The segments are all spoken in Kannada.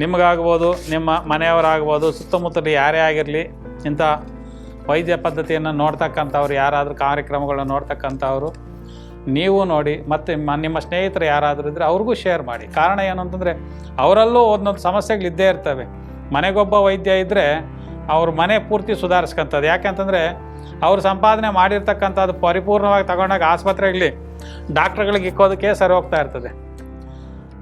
ನಿಮಗಾಗ್ಬೋದು, ನಿಮ್ಮ ಮನೆಯವರಾಗ್ಬೋದು, ಸುತ್ತಮುತ್ತಲು ಯಾರೇ ಆಗಿರಲಿ, ಇಂಥ ವೈದ್ಯ ಪದ್ಧತಿಯನ್ನು ನೋಡ್ತಕ್ಕಂಥವ್ರು, ಯಾರಾದರೂ ಕಾರ್ಯಕ್ರಮಗಳನ್ನು ನೋಡ್ತಕ್ಕಂಥವ್ರು, ನೀವು ನೋಡಿ, ಮತ್ತು ನಿಮ್ಮ ಸ್ನೇಹಿತರು ಯಾರಾದರೂ ಇದ್ದರೆ ಅವ್ರಿಗೂ ಶೇರ್ ಮಾಡಿ. ಕಾರಣ ಏನು ಅಂತಂದರೆ, ಅವರಲ್ಲೂ ಒಂದೊಂದು ಸಮಸ್ಯೆಗಳು ಇದ್ದೇ ಇರ್ತವೆ. ಮನೆಗೊಬ್ಬ ವೈದ್ಯ ಇದ್ದರೆ ಅವ್ರ ಮನೆ ಪೂರ್ತಿ ಸುಧಾರಿಸ್ಕೊಂಥದ್ದು ಯಾಕೆಂತಂದರೆ ಅವರು ಸಂಪಾದನೆ ಮಾಡಿರ್ತಕ್ಕಂಥದ್ದು ಪರಿಪೂರ್ಣವಾಗಿ ತಗೊಂಡಾಗ ಆಸ್ಪತ್ರೆಗಳಲ್ಲಿ ಡಾಕ್ಟ್ರ್ಗಳಿಗೆ ಇಕ್ಕೋದಕ್ಕೆ ಸರಿ ಹೋಗ್ತಾ ಇರ್ತದೆ.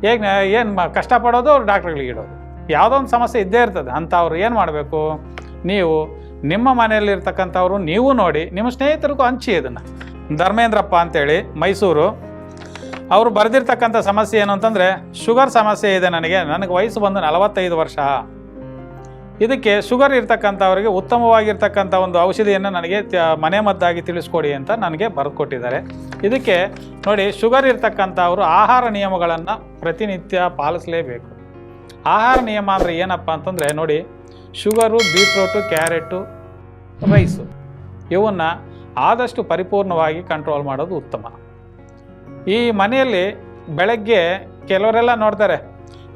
ಹೇಗೆ ಏನು ಕಷ್ಟಪಡೋದು ಅವ್ರು ಡಾಕ್ಟ್ರ್ಗಳಿಗೆ ಇಡೋದು. ಯಾವುದೋ ಒಂದು ಸಮಸ್ಯೆ ಇದ್ದೇ ಇರ್ತದೆ. ಅಂಥವ್ರು ಏನು ಮಾಡಬೇಕು? ನೀವು ನಿಮ್ಮ ಮನೆಯಲ್ಲಿರ್ತಕ್ಕಂಥವ್ರು ನೀವು ನೋಡಿ, ನಿಮ್ಮ ಸ್ನೇಹಿತರಿಗೂ ಹಂಚಿ ಇದನ್ನು. ಧರ್ಮೇಂದ್ರಪ್ಪ ಅಂತೇಳಿ, ಮೈಸೂರು. ಅವರು ಬರೆದಿರ್ತಕ್ಕಂಥ ಸಮಸ್ಯೆ ಏನು ಅಂತಂದರೆ, ಶುಗರ್ ಸಮಸ್ಯೆ ಇದೆ ನನಗೆ. ನನಗೆ ವಯಸ್ಸು ಬಂದು ನಲವತ್ತೈದು ವರ್ಷ. ಇದಕ್ಕೆ ಶುಗರ್ ಇರ್ತಕ್ಕಂಥವ್ರಿಗೆ ಉತ್ತಮವಾಗಿರ್ತಕ್ಕಂಥ ಒಂದು ಔಷಧಿಯನ್ನು ನನಗೆ ಮನೆ ಮದ್ದಾಗಿ ತಿಳಿಸ್ಕೊಡಿ ಅಂತ ನನಗೆ ಬರೆದುಕೊಟ್ಟಿದ್ದಾರೆ. ಇದಕ್ಕೆ ನೋಡಿ ಶುಗರ್ ಇರ್ತಕ್ಕಂಥವ್ರು ಆಹಾರ ನಿಯಮಗಳನ್ನು ಪ್ರತಿನಿತ್ಯ ಪಾಲಿಸಲೇಬೇಕು. ಆಹಾರ ನಿಯಮ ಅಂದರೆ ಏನಪ್ಪ ಅಂತಂದರೆ ನೋಡಿ ಶುಗರು, ಬೀಟ್ರೂಟು, ಕ್ಯಾರೆಟು, ರೈಸು ಇವನ್ನು ಆದಷ್ಟು ಪರಿಪೂರ್ಣವಾಗಿ ಕಂಟ್ರೋಲ್ ಮಾಡೋದು ಉತ್ತಮ. ಈ ಮನೆಯಲ್ಲಿ ಬೆಳಗ್ಗೆ ಕೆಲವರೆಲ್ಲ ನೋಡ್ತಾರೆ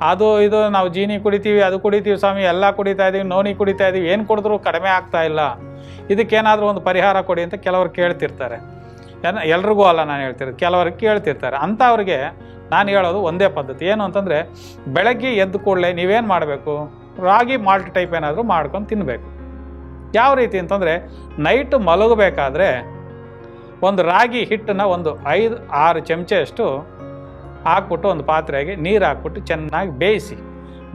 ಅದು ಇದು ನಾವು ಜೀನಿ ಕುಡಿತೀವಿ, ಅದು ಕುಡಿತೀವಿ ಸ್ವಾಮಿ, ಎಲ್ಲ ಕುಡಿತಾ ಇದ್ದೀವಿ ನೋನಿ ಕುಡಿತಾ ಇದ್ದೀವಿ ಏನು ಕುಡಿದ್ರೂ ಕಡಿಮೆ ಆಗ್ತಾ ಇಲ್ಲ. ಇದಕ್ಕೇನಾದರೂ ಒಂದು ಪರಿಹಾರ ಕೊಡಿ ಅಂತ ಕೆಲವರು ಕೇಳ್ತಿರ್ತಾರೆ. ಏನ ಎಲ್ರಿಗೂ ಅಲ್ಲ ನಾನು ಹೇಳ್ತಿರೋದು ಕೆಲವರು ಕೇಳ್ತಿರ್ತಾರೆ. ಅಂಥವ್ರಿಗೆ ನಾನು ಹೇಳೋದು ಒಂದೇ ಪದ್ಧತಿ. ಏನು ಅಂತಂದರೆ, ಬೆಳಗ್ಗೆ ಎದ್ದು ಕೂಡಲೇ ನೀವೇನು ಮಾಡಬೇಕು? ರಾಗಿ ಮಾಲ್ಟ್ ಟೈಪ್ ಏನಾದರೂ ಮಾಡ್ಕೊಂಡು ತಿನ್ನಬೇಕು ಯಾವ ರೀತಿ ಅಂತಂದರೆ, ನೈಟ್ ಮಲಗಬೇಕಾದ್ರೆ, ಒಂದು ರಾಗಿ ಹಿಟ್ಟನ್ನು ಒಂದು ಐದು, ಆರು ಚಮಚೆಯಷ್ಟು ಹಾಕ್ಬಿಟ್ಟು ಒಂದು ಪಾತ್ರೆಗೆ ನೀರು ಹಾಕ್ಬಿಟ್ಟು ಚೆನ್ನಾಗಿ ಬೇಯಿಸಿ.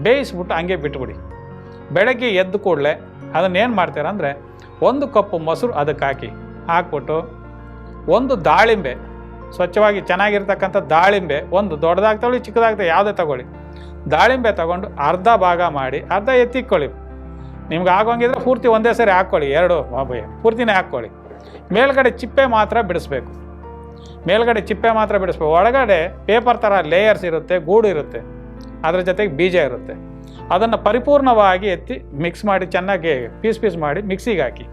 ಬೇಯಿಸ್ಬಿಟ್ಟು ಹಂಗೆ ಬಿಟ್ಬಿಡಿ. ಬೆಳಗ್ಗೆ ಎದ್ದು ಕೂಡಲೇ ಅದನ್ನೇನು ಮಾಡ್ತೀರ ಅಂದರೆ ಒಂದು ಕಪ್ಪು ಮೊಸರು ಅದಕ್ಕೆ ಹಾಕಿ. ಹಾಕ್ಬಿಟ್ಟು ಒಂದು ದಾಳಿಂಬೆ, ಸ್ವಚ್ಛವಾಗಿ ಚೆನ್ನಾಗಿರ್ತಕ್ಕಂಥ ದಾಳಿಂಬೆ, ಒಂದು ದೊಡ್ಡದಾಗಿ ತಗೊಳ್ಳಿ ಯಾವುದೇ ತಗೊಳ್ಳಿ. ದಾಳಿಂಬೆ ತಗೊಂಡು ಅರ್ಧ ಭಾಗ ಮಾಡಿ, ಅರ್ಧ ಎತ್ತಿಕ್ಕೊಳ್ಳಿ ನಿಮ್ಗೆ ಆಗೋಂಗಿದ್ರೆ ಪೂರ್ತಿ ಒಂದೇ ಸರಿ ಹಾಕ್ಕೊಳ್ಳಿ, ಎರಡು ಪೂರ್ತಿನೇ ಹಾಕ್ಕೊಳ್ಳಿ. ಮೇಲ್ಗಡೆ ಚಿಪ್ಪೆ ಮಾತ್ರ ಬಿಡಿಸ್ಬೇಕು. ಮೇಲ್ಗಡೆ ಚಿಪ್ಪೆ ಮಾತ್ರ ಬಿಡಿಸ್ಬೇಕು. ಒಳಗಡೆ ಪೇಪರ್ ಥರ ಲೇಯರ್ಸ್ ಇರುತ್ತೆ, ಗೂಡು ಇರುತ್ತೆ. ಅದರ ಜೊತೆಗೆ ಬೀಜ ಇರುತ್ತೆ. ಅದನ್ನು ಪರಿಪೂರ್ಣವಾಗಿ ಎತ್ತಿ ಮಿಕ್ಸ್ ಮಾಡಿ ಚೆನ್ನಾಗಿ ಪೀಸ್ ಪೀಸ್ ಮಾಡಿ ಮಿಕ್ಸಿಗೆ ಹಾಕಿ.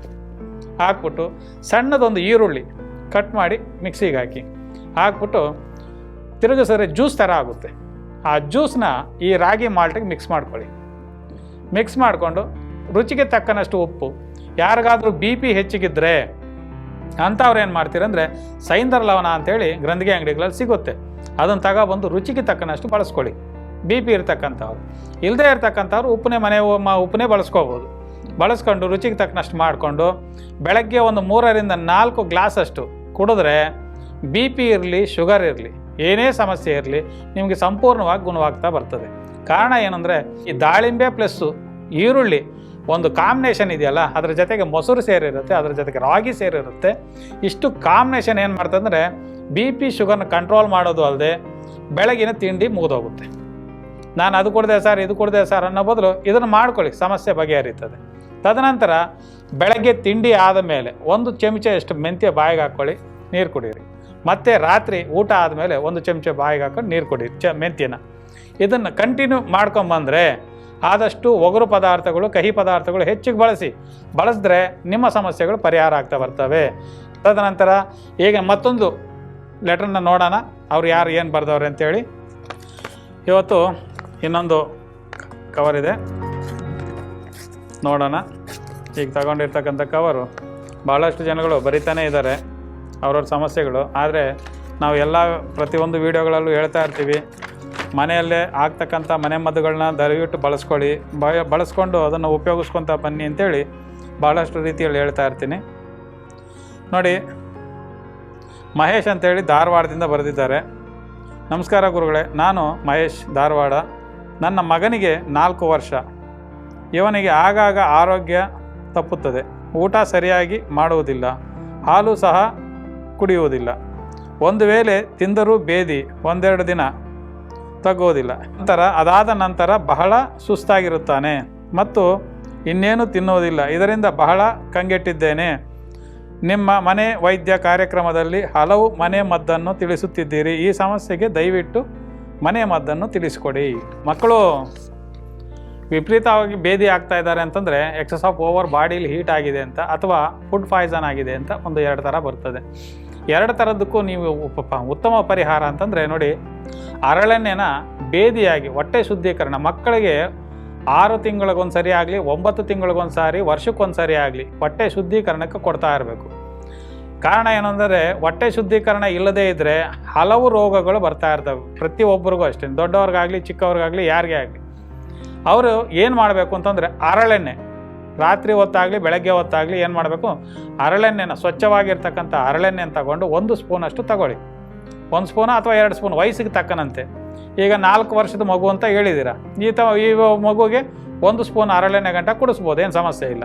ಹಾಕ್ಬಿಟ್ಟು ಸಣ್ಣದೊಂದು ಈರುಳ್ಳಿ ಕಟ್ ಮಾಡಿ ಮಿಕ್ಸಿಗೆ ಹಾಕಿ. ಹಾಕ್ಬಿಟ್ಟು ಸರಿ ಜ್ಯೂಸ್ ಥರ ಆಗುತ್ತೆ. ಆ ಜ್ಯೂಸ್ನ ಈ ರಾಗಿ ಮಾಲ್ಟಿಗೆ ಮಿಕ್ಸ್ ಮಾಡ್ಕೊಳ್ಳಿ. ಮಿಕ್ಸ್ ಮಾಡಿಕೊಂಡು ರುಚಿಗೆ ತಕ್ಕನಷ್ಟು ಉಪ್ಪು. ಯಾರಿಗಾದರೂ ಬಿ ಪಿ ಹೆಚ್ಚಿಗಿದ್ರೆ ಅಂಥವ್ರು ಏನು ಮಾಡ್ತೀರಂದರೆ ಸೈಂದರ್ ಲವಣ ಅಂತೇಳಿ ಗ್ರಂಥಿಗೆ ಅಂಗಡಿಗಳಲ್ಲಿ ಸಿಗುತ್ತೆ. ಅದನ್ನು ತಗೊಬಂದು ರುಚಿಗೆ ತಕ್ಕನಷ್ಟು ಬಳಸ್ಕೊಳ್ಳಿ. ಬಿ ಪಿ ಇರ್ತಕ್ಕಂಥವ್ರು. ಇಲ್ಲದೇ ಇರ್ತಕ್ಕಂಥವ್ರು ಉಪ್ಪನೇ ಮನೆ ಉಪ್ಪನೇ ಬಳಸ್ಕೋಬೋದು. ಬಳಸ್ಕೊಂಡು ರುಚಿಗೆ ತಕ್ಕನಷ್ಟು ಮಾಡಿಕೊಂಡು ಬೆಳಗ್ಗೆ ಒಂದು ಮೂರರಿಂದ ನಾಲ್ಕು ಗ್ಲಾಸಷ್ಟು ಕುಡಿದ್ರೆ ಬಿ ಪಿ ಇರಲಿ, ಶುಗರ್ ಇರಲಿ, ಏನೇ ಸಮಸ್ಯೆ ಇರಲಿ ನಿಮಗೆ ಸಂಪೂರ್ಣವಾಗಿ ಗುಣವಾಗ್ತಾ ಬರ್ತದೆ. ಕಾರಣ ಏನಂದರೆ ಈ ದಾಳಿಂಬೆ ಪ್ಲಸ್ಸು ಈರುಳ್ಳಿ ಒಂದು ಕಾಂಬಿನೇಷನ್ ಇದೆಯಲ್ಲ, ಅದ್ರ ಜೊತೆಗೆ ಮೊಸರು ಸೇರಿರುತ್ತೆ ಅದ್ರ ಜೊತೆಗೆ ರಾಗಿ ಸೇರಿರುತ್ತೆ ಇಷ್ಟು ಕಾಂಬಿನೇಷನ್ ಏನು ಮಾಡ್ತಂದರೆ ಬಿ ಪಿ ಶುಗರ್ನ ಕಂಟ್ರೋಲ್ ಮಾಡೋದು ಅಲ್ಲದೆ ಬೆಳಗಿನ ತಿಂಡಿ ಮುಗಿದೋಗುತ್ತೆ. ನಾನು ಅದು ಕೊಡಿದೆ ಸರ್, ಇದು ಕೊಡಿದೆ ಸರ್ ಅನ್ನೋ ಬದಲು ಇದನ್ನು ಮಾಡ್ಕೊಳ್ಳಿ ಸಮಸ್ಯೆ ಬಗೆಹರಿತದೆ. ತದನಂತರ ಬೆಳಗ್ಗೆ ತಿಂಡಿ ಆದ ಮೇಲೆ ಒಂದು ಚಮಚೆಯಷ್ಟು ಮೆಂತ್ಯ ಬಾಯಿಗೆ ಹಾಕ್ಕೊಳ್ಳಿ, ನೀರು ಕುಡೀರಿ. ಮತ್ತು ರಾತ್ರಿ ಊಟ ಆದಮೇಲೆ ಒಂದು ಚಮಚ ಬಾಯಿಗೆ ಹಾಕೊಂಡು ನೀರು ಕುಡೀರಿ, ಚ ಮೆಂತ್ಯನ. ಇದನ್ನು ಕಂಟಿನ್ಯೂ ಮಾಡ್ಕೊಂಬಂದರೆ ಆದಷ್ಟು ಒಗರು ಪದಾರ್ಥಗಳು, ಕಹಿ ಪದಾರ್ಥಗಳು ಹೆಚ್ಚಿಗೆ ಬಳಸಿ. ಬಳಸಿದ್ರೆ ನಿಮ್ಮ ಸಮಸ್ಯೆಗಳು ಪರಿಹಾರ ಆಗ್ತಾ ಬರ್ತವೆ. ತದನಂತರ ಈಗ ಮತ್ತೊಂದು ಲೆಟ್ರನ್ನ ನೋಡೋಣ. ಅವ್ರು ಯಾರು, ಏನು ಬರೆದವ್ರೆ ಅಂತೇಳಿ. ಇವತ್ತು ಇನ್ನೊಂದು ಕವರ್ ಇದೆ. ನೋಡೋಣ. ಈಗ ತಗೊಂಡಿರ್ತಕ್ಕಂಥ ಕವರು ಭಾಳಷ್ಟು ಜನಗಳು ಬರಿತಾನೇ ಇದ್ದಾರೆ. ಅವ್ರವ್ರ ಸಮಸ್ಯೆಗಳು. ಆದರೆ ನಾವು ಎಲ್ಲ ಪ್ರತಿಯೊಂದು ವೀಡಿಯೋಗಳಲ್ಲೂ ಹೇಳ್ತಾ ಇರ್ತೀವಿ. ಮನೆಯಲ್ಲೇ ಆಗ್ತಕ್ಕಂಥ ಮನೆ ಮದ್ದುಗಳನ್ನ ದಯವಿಟ್ಟು ಬಳಸ್ಕೊಳ್ಳಿ. ಬಯ, ಬಳಸ್ಕೊಂಡು ಅದನ್ನು ಉಪಯೋಗಿಸ್ಕೊತ ಬನ್ನಿ ಅಂತೇಳಿ ಭಾಳಷ್ಟು ರೀತಿಯಲ್ಲಿ ಹೇಳ್ತಾ ಇರ್ತೀನಿ. ನೋಡಿ, ಮಹೇಶ್ ಅಂತೇಳಿ ಧಾರವಾಡದಿಂದ ಬರೆದಿದ್ದಾರೆ. ನಮಸ್ಕಾರ ಗುರುಗಳೇ, ನಾನು ಮಹೇಶ್ ಧಾರವಾಡ. ನನ್ನ ಮಗನಿಗೆ ನಾಲ್ಕು ವರ್ಷ. ಇವನಿಗೆ ಆಗಾಗ ಆರೋಗ್ಯ ತಪ್ಪುತ್ತದೆ. ಊಟ ಸರಿಯಾಗಿ ಮಾಡುವುದಿಲ್ಲ. ಹಾಲು ಸಹ ಕುಡಿಯುವುದಿಲ್ಲ. ಒಂದು ವೇಳೆ ತಿಂದರೂ ಬೇದಿ, ಒಂದೆರಡು ದಿನ ತಗ್ಗುವುದಿಲ್ಲ ನಂತರ ಅದಾದ ನಂತರ ಬಹಳ ಸುಸ್ತಾಗಿರುತ್ತಾನೆ. ಮತ್ತು ಇನ್ನೇನು ತಿನ್ನುವುದಿಲ್ಲ ಇದರಿಂದ ಬಹಳ ಕಂಗೆಟ್ಟಿದ್ದೇನೆ. ನಿಮ್ಮ ಮನೆ ವೈದ್ಯ ಕಾರ್ಯಕ್ರಮದಲ್ಲಿ ಹಲವು ಮನೆ ಮದ್ದನ್ನು ತಿಳಿಸುತ್ತಿದ್ದೀರಿ. ಈ ಸಮಸ್ಯೆಗೆ ದಯವಿಟ್ಟು ಮನೆ ಮದ್ದನ್ನು ತಿಳಿಸಿಕೊಡಿ. ಮಕ್ಕಳು, ವಿಪರೀತವಾಗಿ ಭೇದಿ ಆಗ್ತಾ ಇದ್ದಾರೆ ಅಂತಂದರೆ ಎಕ್ಸಸ್ ಆಫ್ ಓವರ್ ಬಾಡಿಲಿ ಹೀಟ್ ಆಗಿದೆ ಅಂತ ಅಥವಾ ಫುಡ್ ಪಾಯ್ಸನ್ ಆಗಿದೆ ಅಂತ ಒಂದು ಎರಡು ಥರ ಬರ್ತದೆ. ಎರಡು ಥರದಕ್ಕೂ ನೀವು ಉತ್ತಮ ಪರಿಹಾರ ಅಂತಂದರೆ ನೋಡಿ ಅರಳೆಣ್ಣೆನ ಬೇದಿಯಾಗಿ, ಹೊಟ್ಟೆ ಶುದ್ಧೀಕರಣ, ಮಕ್ಕಳಿಗೆ ಆರು ತಿಂಗಳಿಗೊಂದು ಸರಿ ಆಗಲಿ, ಒಂಬತ್ತು ತಿಂಗಳಿಗೊಂದು ಸಾರಿ, ವರ್ಷಕ್ಕೊಂದು ಸರಿ ಆಗಲಿ ಹೊಟ್ಟೆ ಶುದ್ಧೀಕರಣಕ್ಕೆ ಕೊಡ್ತಾ ಇರಬೇಕು. ಕಾರಣ ಏನಂದರೆ, ಹೊಟ್ಟೆ ಶುದ್ಧೀಕರಣ ಇಲ್ಲದೇ ಇದ್ದರೆ ಹಲವು ರೋಗಗಳು ಬರ್ತಾ ಇರ್ತವೆ. ಪ್ರತಿಯೊಬ್ಬರಿಗೂ ಅಷ್ಟೇ. ದೊಡ್ಡವ್ರಿಗಾಗಲಿ, ಚಿಕ್ಕವ್ರಿಗಾಗಲಿ, ಯಾರಿಗೇ ಆಗಲಿ. ಅವರು ಏನು ಮಾಡಬೇಕು ಅಂತಂದರೆ ಹರಳೆಣ್ಣೆ ರಾತ್ರಿ ಹೊತ್ತಾಗಲಿ, ಬೆಳಗ್ಗೆ ಹೊತ್ತಾಗಲಿ ಏನು ಮಾಡಬೇಕು? ಹರಳೆಣ್ಣೆನ ಸ್ವಚ್ಛವಾಗಿರ್ತಕ್ಕಂಥ ಹರಳೆಣ್ಣೆನ ತಗೊಂಡು ಒಂದು ಸ್ಪೂನಷ್ಟು ತಗೊಳ್ಳಿ. ಒಂದು ಸ್ಪೂನ ಅಥವಾ ಎರಡು ಸ್ಪೂನ್ ವಯಸ್ಸಿಗೆ ತಕ್ಕನಂತೆ. ಈಗ ನಾಲ್ಕು ವರ್ಷದ ಮಗು ಅಂತ ಹೇಳಿದ್ದೀರಾ ಈ ತ ಈ ಮಗುಗೆ ಒಂದು ಸ್ಪೂನ್ ಹರಳೆಣ್ಣೆ ಗಂಟ ಕುಡಿಸ್ಬೋದು, ಏನು ಸಮಸ್ಯೆ ಇಲ್ಲ.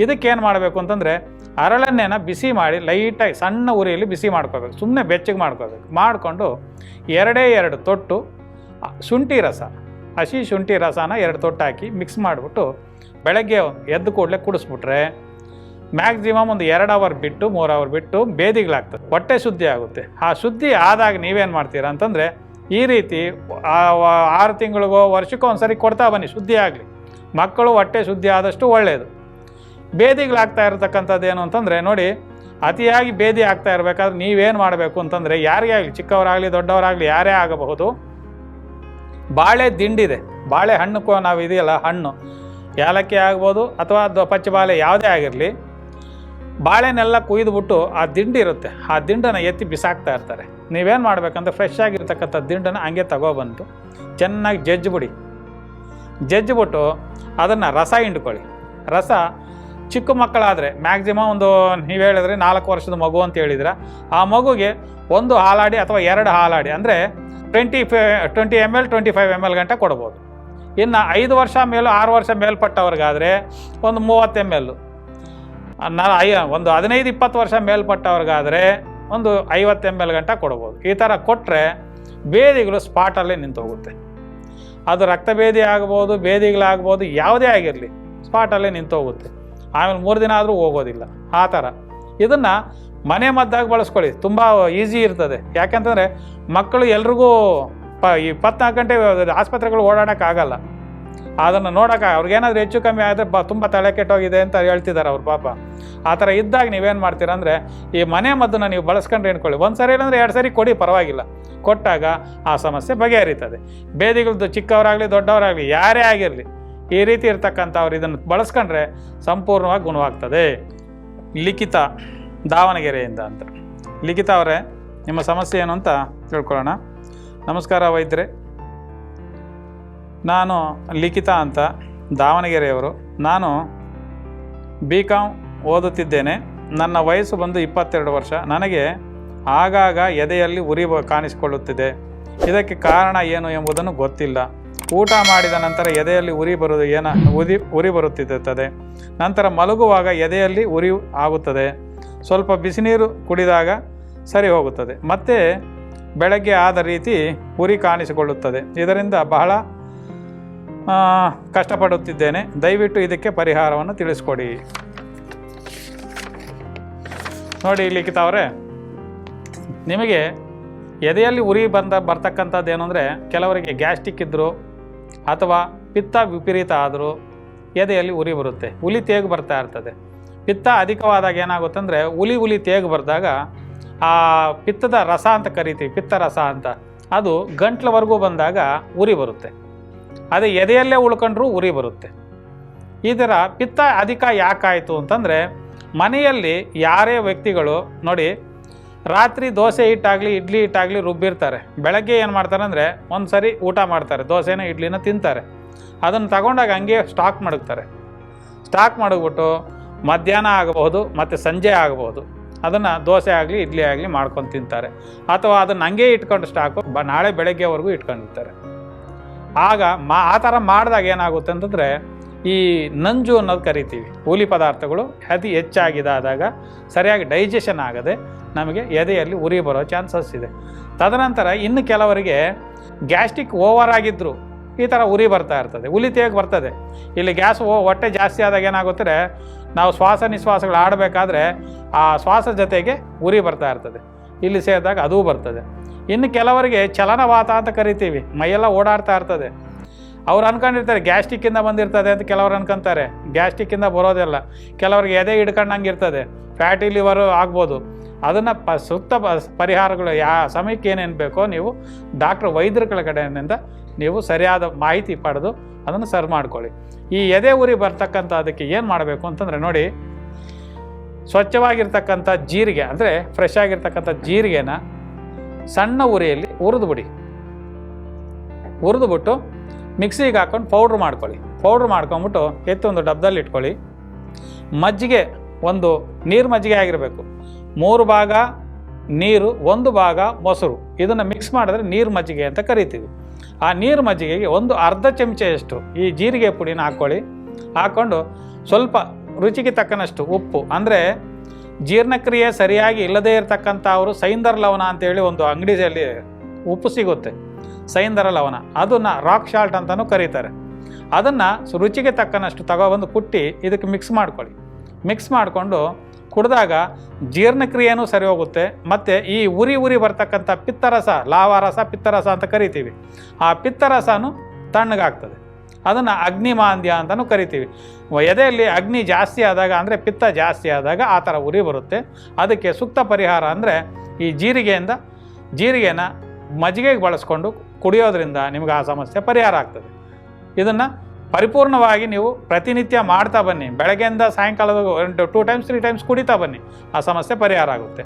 ಇದಕ್ಕೇನು ಮಾಡಬೇಕು ಅಂತಂದರೆ ಹರಳೆಣ್ಣೆನ ಬಿಸಿ ಮಾಡಿ ಲೈಟಾಗಿ ಸಣ್ಣ ಉರಿಯಲ್ಲಿ ಬಿಸಿ ಮಾಡ್ಕೋಬೇಕು. ಸುಮ್ಮನೆ ಬೆಚ್ಚಗೆ ಮಾಡ್ಕೋಬೇಕು. ಮಾಡಿಕೊಂಡು ಎರಡೇ ಎರಡು ತೊಟ್ಟು ಶುಂಠಿ ರಸ. ಹಸಿ ಶುಂಠಿ ರಸನ ಎರಡು ತೊಟ್ಟು ಹಾಕಿ ಮಿಕ್ಸ್ ಮಾಡಿಬಿಟ್ಟು ಬೆಳಗ್ಗೆ ಎದ್ದು ಕೂಡಲೇ ಕುಡಿಸ್ಬಿಟ್ರೆ ಮ್ಯಾಕ್ಸಿಮಮ್ ಒಂದು ಎರಡು ಅವರ್ ಬಿಟ್ಟು, ಮೂರು ಅವರ್ ಬಿಟ್ಟು ಬೇದಿಗಳಾಗ್ತದೆ ಹೊಟ್ಟೆ ಶುದ್ಧಿ ಆಗುತ್ತೆ. ಆ ಶುದ್ಧಿ ಆದಾಗ ನೀವೇನು ಮಾಡ್ತೀರಾ ಅಂತಂದರೆ ಈ ರೀತಿ ಆರು ತಿಂಗಳಿಗೋ ವರ್ಷಕ್ಕೋ ಒಂದು ಕೊಡ್ತಾ ಬನ್ನಿ, ಶುದ್ಧಿ ಆಗಲಿ. ಮಕ್ಕಳು ಹೊಟ್ಟೆ ಶುದ್ಧಿ ಆದಷ್ಟು ಒಳ್ಳೆಯದು ಬೇದಿಗಳಾಗ್ತಾ ಇರತಕ್ಕಂಥದ್ದು ಏನು ಅಂತಂದರೆ ನೋಡಿ, ಅತಿಯಾಗಿ ಬೇದಿ ಆಗ್ತಾ ಇರಬೇಕಾದ್ರೆ ನೀವೇನು ಮಾಡಬೇಕು ಅಂತಂದರೆ ಯಾರಿಗೇ ಆಗಲಿ, ಚಿಕ್ಕವರಾಗಲಿ, ದೊಡ್ಡವರಾಗಲಿ, ಯಾರೇ ಆಗಬಹುದು ಬಾಳೆ ದಿಂಡಿದೆ. ಬಾಳೆ ಹಣ್ಣು ಕೋ ನಾವು ಇದೆಯಲ್ಲ ಹಣ್ಣು. ಏಲಕ್ಕಿ ಆಗ್ಬೋದು ಅಥವಾ ದ ಪಚ್ಚಬಾಳೆ ಯಾವುದೇ ಆಗಿರಲಿ, ಬಾಳೆನೆಲ್ಲ ಕುಯ್ದುಬಿಟ್ಟು ಆ ದಿಂಡಿ ಇರುತ್ತೆ. ಆ ದಿಂಡನ್ನು ಎತ್ತಿ ಬಿಸಾಕ್ತಾ ಇರ್ತಾರೆ. ನೀವೇನು ಮಾಡಬೇಕಂದ್ರೆ ಫ್ರೆಶ್ ಆಗಿರ್ತಕ್ಕಂಥ ದಿಂಡನ್ನು ಹಂಗೆ ತಗೊಬಂದು ಚೆನ್ನಾಗಿ ಜಜ್ಜಿಬಿಡಿ. ಜಜ್ಜಿಬಿಟ್ಟು ಅದನ್ನು ರಸ ಹಿಂಡ್ಕೊಳ್ಳಿ. ರಸ ಚಿಕ್ಕ ಮಕ್ಕಳಾದರೆ ಮ್ಯಾಕ್ಸಿಮಮ್ ಒಂದು ನೀವು ಹೇಳಿದ್ರೆ ನಾಲ್ಕು ವರ್ಷದ ಮಗು ಅಂತ ಹೇಳಿದ್ರೆ. ಆ ಮಗುಗೆ ಒಂದು ಹಾಲಾಡಿ ಅಥವಾ ಎರಡು ಹಾಲಾಡಿ, ಅಂದರೆ twenty five, twenty M L twenty five M L ಗಂಟೆ ಕೊಡ್ಬೋದು. ಇನ್ನು ಐದು ವರ್ಷ ಮೇಲೂ, ಆರು ವರ್ಷ ಮೇಲ್ಪಟ್ಟವ್ರಿಗಾದರೆ ಒಂದು ಮೂವತ್ತು ಎಂ ಎಲ್ಲು ನಾ, ಐ, ಒಂದು ಹದಿನೈದು, ಇಪ್ಪತ್ತು ವರ್ಷ ಮೇಲ್ಪಟ್ಟವ್ರಿಗಾದರೆ ಒಂದು ಐವತ್ತು ಎಂ ಎಲ್ ಗಂಟ ಕೊಡ್ಬೋದು. ಈ ಥರ ಕೊಟ್ಟರೆ ಬೇದಿಗಳು ಸ್ಪಾಟಲ್ಲೇ ನಿಂತೋಗುತ್ತೆ. ಅದು ರಕ್ತಭೇದಿ ಆಗ್ಬೋದು, ಬೇದಿಗಳಾಗ್ಬೋದು, ಯಾವುದೇ ಆಗಿರಲಿ ಸ್ಪಾಟಲ್ಲೇ ನಿಂತೋಗುತ್ತೆ. ಆಮೇಲೆ ಮೂರು ದಿನ ಆದರೂ ಹೋಗೋದಿಲ್ಲ. ಆ ಥರ. ಇದನ್ನು ಮನೆ ಮದ್ದಾಗಿ ಬಳಸ್ಕೊಳ್ಳಿ, ತುಂಬ ಈಸಿ ಇರ್ತದೆ. ಯಾಕೆಂತಂದರೆ ಮಕ್ಕಳು ಎಲ್ರಿಗೂ ಪ ಇಪ್ಪತ್ನಾಲ್ಕು ಗಂಟೆ ಆಸ್ಪತ್ರೆಗಳು ಓಡಾಡೋಕ್ಕಾಗಲ್ಲ ಅದನ್ನು ನೋಡೋಕೆ ಅವ್ರಿಗೇನಾದ್ರೂ ಹೆಚ್ಚು ಕಮ್ಮಿ ಆದರೆ ಬ, ತುಂಬ ತಲೆ ಕೆಟ್ಟೋಗಿದೆ ಅಂತ ಹೇಳ್ತಿದ್ದಾರೆ ಅವ್ರ ಪಾಪ. ಆ ಥರ ಇದ್ದಾಗ ನೀವೇನು ಮಾಡ್ತೀರಾ ಅಂದರೆ, ಈ ಮನೆ ಮದ್ದನ್ನು ನೀವು ಬಳಸ್ಕೊಂಡು ಏನ್ಕೊಳ್ಳಿ ಒಂದು ಸರಿ ಇಲ್ಲಾಂದರೆ ಎರಡು ಸರಿ ಕೊಡಿ, ಪರವಾಗಿಲ್ಲ. ಕೊಟ್ಟಾಗ ಆ ಸಮಸ್ಯೆ ಬಗೆಹರಿತದೆ. ಬೇದಿಗಳದ್ದು ಚಿಕ್ಕವರಾಗಲಿ, ದೊಡ್ಡವರಾಗಲಿ, ಯಾರೇ ಆಗಿರಲಿ, ಈ ರೀತಿ ಇರ್ತಕ್ಕಂಥವ್ರು ಇದನ್ನು ಬಳಸ್ಕೊಂಡ್ರೆ ಸಂಪೂರ್ಣವಾಗಿ ಗುಣವಾಗ್ತದೆ. ಲಿಖಿತ. ದಾವಣಗೆರೆಯಿಂದ ಅಂತ. ಲಿಖಿತ ಅವರೇ, ನಿಮ್ಮ ಸಮಸ್ಯೆ ಏನು ಅಂತ ತಿಳ್ಕೊಳ್ಳೋಣ. ನಮಸ್ಕಾರ ವೈದ್ಯರೇ. ನಾನು ಲಿಖಿತ ಅಂತ ದಾವಣಗೆರೆಯವರು. ನಾನು ಬಿ ಕಾಮ್ ಓದುತ್ತಿದ್ದೇನೆ. ನನ್ನ ವಯಸ್ಸು ಬಂದು ಇಪ್ಪತ್ತೆರಡು ವರ್ಷ. ನನಗೆ ಆಗಾಗ ಎದೆಯಲ್ಲಿ ಉರಿ ಕಾಣಿಸಿಕೊಳ್ಳುತ್ತಿದೆ. ಇದಕ್ಕೆ ಕಾರಣ ಏನು ಎಂಬುದನ್ನು ಗೊತ್ತಿಲ್ಲ. ಊಟ ಮಾಡಿದ ನಂತರ ಎದೆಯಲ್ಲಿ ಉರಿ ಬರುವುದು ಏನ ಉರಿ ಉರಿ ಬರುತ್ತಿರುತ್ತದೆ. ನಂತರ ಮಲಗುವಾಗ ಎದೆಯಲ್ಲಿ ಉರಿ ಆಗುತ್ತದೆ. ಸ್ವಲ್ಪ ಬಿಸಿನೀರು ಕುಡಿದಾಗ ಸರಿ ಹೋಗುತ್ತದೆ. ಮತ್ತೆ ಬೆಳಗ್ಗೆ ಆದ ರೀತಿ ಉರಿ ಕಾಣಿಸಿಕೊಳ್ಳುತ್ತದೆ. ಇದರಿಂದ ಬಹಳ ಕಷ್ಟಪಡುತ್ತಿದ್ದೇನೆ. ದಯವಿಟ್ಟು ಇದಕ್ಕೆ ಪರಿಹಾರವನ್ನು ತಿಳಿಸ್ಕೊಡಿ. ನೋಡಿ ಇಲ್ಲಿ ಅವರೇ, ನಿಮಗೆ ಎದೆಯಲ್ಲಿ ಉರಿ ಬಂದ, ಬರ್ತಕ್ಕಂಥದ್ದು ಏನು ಕೆಲವರಿಗೆ ಗ್ಯಾಸ್ಟಿಕ್ ಇದ್ದರು ಅಥವಾ ಪಿತ್ತ ವಿಪರೀತ ಆದರೂ ಎದೆಯಲ್ಲಿ ಉರಿ ಬರುತ್ತೆ. ಹುಲಿ ತೇಗು ಬರ್ತಾ ಇರ್ತದೆ. ಪಿತ್ತ ಅಧಿಕವಾದಾಗ ಏನಾಗುತ್ತೆ ಅಂದರೆ ಹುಲಿ ಹುಲಿ ತೇಗು ಬರೆದಾಗ ಆ ಪಿತ್ತದ ರಸ ಅಂತ ಕರಿತೀವಿ, ಪಿತ್ತ ರಸ ಅಂತ. ಅದು ಗಂಟ್ಲವರೆಗೂ ಬಂದಾಗ ಉರಿ ಬರುತ್ತೆ. ಅದೇ ಎದೆಯಲ್ಲೇ ಉಳ್ಕೊಂಡ್ರೂ ಉರಿ ಬರುತ್ತೆ. ಇದರ ಪಿತ್ತ ಅಧಿಕ ಯಾಕಾಯಿತು ಅಂತಂದರೆ ಮನೆಯಲ್ಲಿ ಯಾರೇ ವ್ಯಕ್ತಿಗಳು ನೋಡಿ ರಾತ್ರಿ ದೋಸೆ ಹಿಟ್ಟಾಗಲಿ, ಇಡ್ಲಿ ಹಿಟ್ಟಾಗಲಿ ರುಬ್ಬಿರ್ತಾರೆ. ಬೆಳಗ್ಗೆ ಏನು ಮಾಡ್ತಾರೆ ಅಂದರೆ ಒಂದು ಸರಿ ಊಟ ಮಾಡ್ತಾರೆ, ದೋಸೆನ ಇಡ್ಲಿನ ತಿಂತಾರೆ. ಅದನ್ನು ತಗೊಂಡಾಗ ಹಂಗೆ ಸ್ಟಾಕ್ ಮಡಗ್ತಾರೆ. ಸ್ಟಾಕ್ ಮಡಗ್ಬಿಟ್ಟು ಮಧ್ಯಾಹ್ನ ಆಗಬಹುದು, ಮತ್ತು ಸಂಜೆ ಆಗಬಹುದು. ಅದನ್ನು ದೋಸೆ ಆಗಲಿ, ಇಡ್ಲಿ ಆಗಲಿ ಮಾಡ್ಕೊಂಡು ತಿಂತಾರೆ. ಅಥವಾ ಅದನ್ನು ಹಂಗೆ ಇಟ್ಕೊಂಡು ಸ್ಟಾಕು ಬ, ನಾಳೆ ಬೆಳಗ್ಗೆವರೆಗೂ ಇಟ್ಕೊಂಡಿರ್ತಾರೆ ಆಗ ಮಾ, ಆ ಥರ ಮಾಡಿದಾಗ ಏನಾಗುತ್ತೆ ಅಂತಂದರೆ, ಈ ನಂಜು ಅನ್ನೋದು ಕರಿತೀವಿ. ಹುಲಿ ಪದಾರ್ಥಗಳು ಅತಿ ಹೆಚ್ಚಾಗಿದಾದಾಗ ಸರಿಯಾಗಿ ಡೈಜೆಷನ್ ಆಗದೆ ನಮಗೆ ಎದೆಯಲ್ಲಿ ಉರಿ ಬರೋ ಚಾನ್ಸಸ್ ಇದೆ. ತದನಂತರ ಇನ್ನು ಕೆಲವರಿಗೆ ಗ್ಯಾಸ್ಟ್ರಿಕ್ ಓವರ್ ಆಗಿದ್ದರು ಈ ಥರ ಉರಿ ಬರ್ತಾ ಇರ್ತದೆ. ಉಲಿ ತೇಗ ಬರ್ತದೆ. ಇಲ್ಲಿ ಗ್ಯಾಸ್ ಹೊಟ್ಟೆ ಜಾಸ್ತಿ ಆದಾಗ ಏನಾಗುತ್ತೆ ನಾವು ಶ್ವಾಸ ನಿಶ್ವಾಸಗಳು ಆಡಬೇಕಾದ್ರೆ ಆ ಶ್ವಾಸ ಜೊತೆಗೆ ಉರಿ ಬರ್ತಾ ಇರ್ತದೆ. ಇಲ್ಲಿ ಸೇರಿದಾಗ ಅದೂ ಬರ್ತದೆ. ಇನ್ನು ಕೆಲವರಿಗೆ ಚಲನವಾತ ಅಂತ ಕರಿತೀವಿ. ಮೈಯೆಲ್ಲ ಓಡಾಡ್ತಾ ಇರ್ತದೆ. ಅವ್ರು ಅನ್ಕೊಂಡಿರ್ತಾರೆ ಗ್ಯಾಸ್ಟಿಕ್ಕಿಂದ ಬಂದಿರ್ತದೆ ಅಂತ ಕೆಲವ್ರು ಅನ್ಕೊಂತಾರೆ. ಗ್ಯಾಸ್ಟಿಕ್ಕಿಂದ ಬರೋದಿಲ್ಲ. ಕೆಲವರಿಗೆ ಎದೆ ಹಿಡ್ಕೊಂಡಂಗೆ ಇರ್ತದೆ. ಫ್ಯಾಟಿ ಲಿವರ್ ಆಗ್ಬೋದು. ಅದನ್ನು ಸೂಕ್ತ ಪರಿಹಾರಗಳು ಯಾ, ಸಮಯಕ್ಕೆ ಏನೇನು ಬೇಕೋ ನೀವು ಡಾಕ್ಟ್ರ್ ವೈದ್ಯರುಗಳ ಕಡೆಯಿಂದ ನೀವು ಸರಿಯಾದ ಮಾಹಿತಿ ಪಡೆದು ಅದನ್ನು ಸರ್ವ್ ಮಾಡ್ಕೊಳ್ಳಿ. ಈ ಎದೆ ಉರಿ ಬರ್ತಕ್ಕಂಥ ಅದಕ್ಕೆ ಏನು ಮಾಡಬೇಕು ಅಂತಂದರೆ ನೋಡಿ, ಸ್ವಚ್ಛವಾಗಿರ್ತಕ್ಕಂಥ ಜೀರಿಗೆ, ಅಂದರೆ ಫ್ರೆಶ್ ಆಗಿರ್ತಕ್ಕಂಥ ಜೀರಿಗೆನ ಸಣ್ಣ ಉರಿಯಲ್ಲಿ ಹುರಿದು ಬಿಡಿ ಹುರಿದುಬಿಟ್ಟು ಮಿಕ್ಸಿಗೆ ಹಾಕೊಂಡು ಪೌಡ್ರ್ ಮಾಡ್ಕೊಳ್ಳಿ. ಪೌಡ್ರ್ ಮಾಡ್ಕೊಂಬಿಟ್ಟು ಹೆತ್ತೊಂದು ಒಂದು ಡಬ್ಬದಲ್ಲಿ ಇಟ್ಕೊಳ್ಳಿ. ಮಜ್ಜಿಗೆ ಒಂದು ನೀರು ಮಜ್ಜಿಗೆ ಆಗಿರಬೇಕು. ಮೂರು ಭಾಗ ನೀರು ಒಂದು ಭಾಗ ಮೊಸರು. ಇದನ್ನು ಮಿಕ್ಸ್ ಮಾಡಿದ್ರೆ ನೀರು ಮಜ್ಜಿಗೆ ಅಂತ ಕರಿತೀವಿ. ಆ ನೀರು ಮಜ್ಜಿಗೆಗೆ ಒಂದು ಅರ್ಧ ಚಮಚೆಯಷ್ಟು ಈ ಜೀರಿಗೆ ಪುಡಿನ ಹಾಕ್ಕೊಳ್ಳಿ. ಹಾಕ್ಕೊಂಡು ಸ್ವಲ್ಪ ರುಚಿಗೆ ತಕ್ಕನಷ್ಟು ಉಪ್ಪು. ಅಂದರೆ ಜೀರ್ಣಕ್ರಿಯೆ ಸರಿಯಾಗಿ ಇಲ್ಲದೇ ಇರತಕ್ಕಂಥ ಅವರು ಸೈಂದರ್ ಲವಣ ಅಂತೇಳಿ ಒಂದು ಅಂಗಡಿಯಲ್ಲಿ ಉಪ್ಪು ಸಿಗುತ್ತೆ. ಸೈಂದರ ಲವಣ. ಅದನ್ನು ರಾಕ್ ಶಾಲ್ಟ್ ಅಂತಲೂ ಕರೀತಾರೆ. ಅದನ್ನು ರುಚಿಗೆ ತಕ್ಕನಷ್ಟು ತಗೊಬಂದು ಕುಟ್ಟಿ ಇದಕ್ಕೆ ಮಿಕ್ಸ್ ಮಾಡ್ಕೊಳ್ಳಿ. ಮಿಕ್ಸ್ ಮಾಡಿಕೊಂಡು ಕುಡಿದಾಗ ಜೀರ್ಣಕ್ರಿಯೆನೂ ಸರಿ ಹೋಗುತ್ತೆ ಮತ್ತು ಈ ಉರಿ ಉರಿ ಬರ್ತಕ್ಕಂಥ ಪಿತ್ತರಸ, ಲಾವಾರಸ, ಪಿತ್ತರಸ ಅಂತ ಕರಿತೀವಿ. ಆ ಪಿತ್ತರಸನೂ ತಣ್ಣಗಾಗ್ತದೆ. ಅದನ್ನು ಅಗ್ನಿಮಾಂದ್ಯ ಅಂತಲೂ ಕರಿತೀವಿ. ಎದೆಯಲ್ಲಿ ಅಗ್ನಿ ಜಾಸ್ತಿ ಆದಾಗ ಅಂದರೆ ಪಿತ್ತ ಜಾಸ್ತಿ ಆದಾಗ ಆ ಥರ ಉರಿ ಬರುತ್ತೆ. ಅದಕ್ಕೆ ಸೂಕ್ತ ಪರಿಹಾರ ಅಂದರೆ ಈ ಜೀರಿಗೆಯಿಂದ ಜೀರಿಗೆನ ಮಜ್ಜಿಗೆಗೆ ಬಳಸ್ಕೊಂಡು ಕುಡಿಯೋದ್ರಿಂದ ನಿಮ್ಗೆ ಆ ಸಮಸ್ಯೆ ಪರಿಹಾರ ಆಗ್ತದೆ. ಇದನ್ನು ಪರಿಪೂರ್ಣವಾಗಿ ನೀವು ಪ್ರತಿನಿತ್ಯ ಮಾಡ್ತಾ ಬನ್ನಿ. ಬೆಳಗ್ಗೆಯಿಂದ ಸಾಯಂಕಾಲದ ಟೂ ಟೈಮ್ಸ್ ತ್ರೀ ಟೈಮ್ಸ್ ಕುಡಿತಾ ಬನ್ನಿ. ಆ ಸಮಸ್ಯೆ ಪರಿಹಾರ ಆಗುತ್ತೆ.